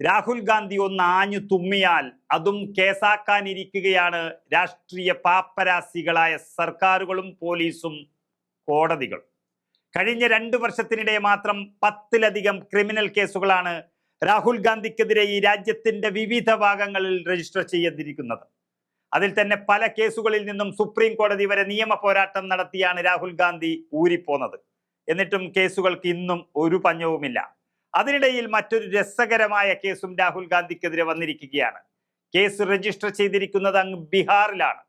രാഹുൽ ഗാന്ധി ഒന്ന് ആഞ്ഞു തുമ്മിയാൽ അതും കേസാക്കാനിരിക്കുകയാണ് രാഷ്ട്രീയ പാപ്പരാസികളായ സർക്കാരുകളും പോലീസും കോടതികളും. കഴിഞ്ഞ രണ്ട് വർഷത്തിനിടെ മാത്രം പത്തിലധികം ക്രിമിനൽ കേസുകളാണ് രാഹുൽ ഗാന്ധിക്കെതിരെ ഈ രാജ്യത്തിന്റെ വിവിധ ഭാഗങ്ങളിൽ രജിസ്റ്റർ ചെയ്തിരിക്കുന്നത്. അതിൽ തന്നെ പല കേസുകളിൽ നിന്നും സുപ്രീം കോടതി വരെ നിയമ പോരാട്ടം നടത്തിയാണ് രാഹുൽ ഗാന്ധി ഊരിപ്പോന്നത്. എന്നിട്ടും കേസുകൾക്ക് ഇന്നും ഒരു പഞ്ഞവുമില്ല. അതിനിടയിൽ മറ്റൊരു രസകരമായ കേസും രാഹുൽ ഗാന്ധിക്കെതിരെ വന്നിരിക്കുകയാണ്. കേസ് രജിസ്റ്റർ ചെയ്തിരിക്കുന്നത് അങ്ങ് ബീഹാറിലാണ്.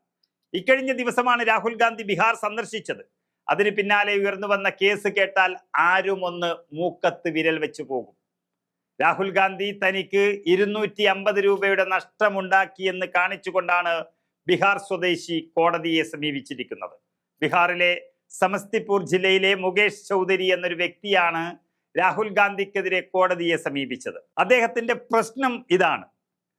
ഇക്കഴിഞ്ഞ ദിവസമാണ് രാഹുൽ ഗാന്ധി ബീഹാർ സന്ദർശിച്ചത്. അതിന് പിന്നാലെ ഉയർന്നു വന്ന കേസ് കേട്ടാൽ ആരും ഒന്ന് മൂക്കത്ത് വിരൽ വെച്ച് പോകും. രാഹുൽ ഗാന്ധി തനിക്ക് ഇരുന്നൂറ്റി അമ്പത് രൂപയുടെ നഷ്ടമുണ്ടാക്കിയെന്ന് കാണിച്ചുകൊണ്ടാണ് ബീഹാർ സ്വദേശി കോടതിയെ സമീപിച്ചിരിക്കുന്നത്. ബീഹാറിലെ സമസ്തിപൂർ ജില്ലയിലെ മുകേഷ് ചൗധരി എന്നൊരു വ്യക്തിയാണ് രാഹുൽ ഗാന്ധിക്കെതിരെ കോടതിയെ സമീപിച്ചത്. അദ്ദേഹത്തിന്റെ പ്രശ്നം ഇതാണ്.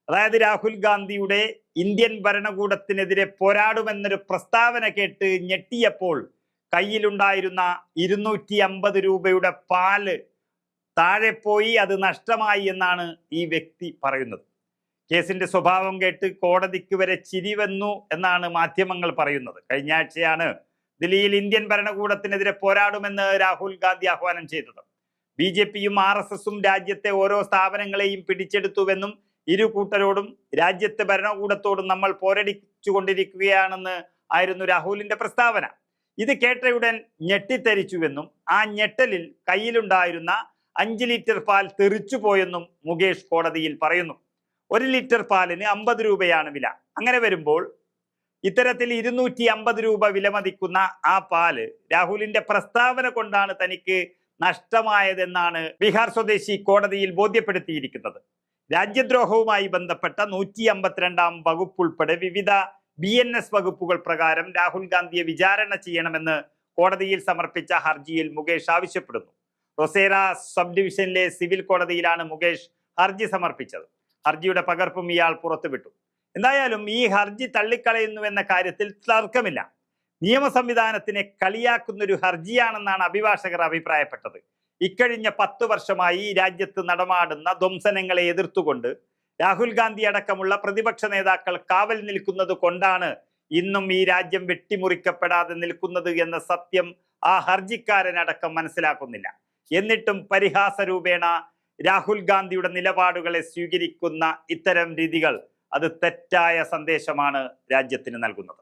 അതായത് രാഹുൽ ഗാന്ധിയുടെ ഇന്ത്യൻ ഭരണകൂടത്തിനെതിരെ പോരാടുമെന്നൊരു പ്രസ്താവന കേട്ട് ഞെട്ടിയപ്പോൾ കയ്യിലുണ്ടായിരുന്ന ഇരുന്നൂറ്റി അമ്പത് രൂപയുടെ പാൽ താഴെ പോയി അത് നഷ്ടമായി എന്നാണ് ഈ വ്യക്തി പറയുന്നത്. കേസിന്റെ സ്വഭാവം കേട്ട് കോടതിക്ക് വരെ ചിരി വന്നു എന്നാണ് മാധ്യമങ്ങൾ പറയുന്നത്. കഴിഞ്ഞ ആഴ്ചയാണ് ദില്ലിയിൽ ഇന്ത്യൻ ഭരണകൂടത്തിനെതിരെ പോരാടുമെന്ന് രാഹുൽ ഗാന്ധി ആഹ്വാനം ചെയ്തത്. ബി ജെ പിയും ആർ എസ് എസും രാജ്യത്തെ ഓരോ സ്ഥാപനങ്ങളെയും പിടിച്ചെടുത്തുവെന്നും ഇരു കൂട്ടരോടും രാജ്യത്തെ ഭരണകൂടത്തോടും നമ്മൾ പോരടിച്ചുകൊണ്ടിരിക്കുകയാണെന്ന് ആയിരുന്നു രാഹുലിന്റെ പ്രസ്താവന. ഇത് കേട്ടയുടൻ ഞെട്ടിത്തെരിച്ചുവെന്നും ആ ഞെട്ടലിൽ കയ്യിലുണ്ടായിരുന്ന അഞ്ച് ലിറ്റർ പാൽ തെറിച്ചുപോയെന്നും മുകേഷ് കോടതിയിൽ പറയുന്നു. ഒരു ലിറ്റർ പാലിന് അമ്പത് രൂപയാണ് വില. അങ്ങനെ വരുമ്പോൾ ഇത്തരത്തിൽ ഇരുന്നൂറ്റി അമ്പത് രൂപ വിലമതിക്കുന്ന ആ പാൽ രാഹുലിന്റെ പ്രസ്താവന കൊണ്ടാണ് തനിക്ക് നഷ്ടമായതെന്നാണ് ബീഹാർ സ്വദേശി കോടതിയിൽ ബോധ്യപ്പെടുത്തിയിരിക്കുന്നത്. രാജ്യദ്രോഹവുമായി ബന്ധപ്പെട്ട നൂറ്റി അമ്പത്തിരണ്ടാം വകുപ്പ് ഉൾപ്പെടെ വിവിധ ബി എൻ എസ് വകുപ്പുകൾ പ്രകാരം രാഹുൽ ഗാന്ധിയെ വിചാരണ ചെയ്യണമെന്ന് കോടതിയിൽ സമർപ്പിച്ച ഹർജിയിൽ മുകേഷ് ആവശ്യപ്പെടുന്നു. റൊസേറ സബ് ഡിവിഷനിലെ സിവിൽ കോടതിയിലാണ് മുകേഷ് ഹർജി സമർപ്പിച്ചത്. ഹർജിയുടെ പകർപ്പും ഇയാൾ പുറത്തുവിട്ടു. എന്തായാലും ഈ ഹർജി തള്ളിക്കളയുന്നുവെന്ന കാര്യത്തിൽ തർക്കമില്ല. നിയമ സംവിധാനത്തിനെ കളിയാക്കുന്ന ഒരു ഹർജിയാണെന്നാണ് അഭിഭാഷകർ അഭിപ്രായപ്പെട്ടത്. ഇക്കഴിഞ്ഞ പത്ത് വർഷമായി ഈ രാജ്യത്ത് നടമാടുന്ന ധ്വംസനങ്ങളെ എതിർത്തുകൊണ്ട് രാഹുൽ ഗാന്ധി അടക്കമുള്ള പ്രതിപക്ഷ നേതാക്കൾ കാവൽ നിൽക്കുന്നത് കൊണ്ടാണ് ഇന്നും ഈ രാജ്യം വെട്ടിമുറിക്കപ്പെടാതെ നിൽക്കുന്നത് എന്ന സത്യം ആ ഹർജിക്കാരനടക്കം മനസ്സിലാക്കുന്നില്ല. എന്നിട്ടും പരിഹാസ രൂപേണ രാഹുൽ ഗാന്ധിയുടെ നിലപാടുകളെ സ്വീകരിക്കുന്ന ഇത്തരം രീതികൾ അത് തെറ്റായ സന്ദേശമാണ് രാജ്യത്തിന് നൽകുന്നത്.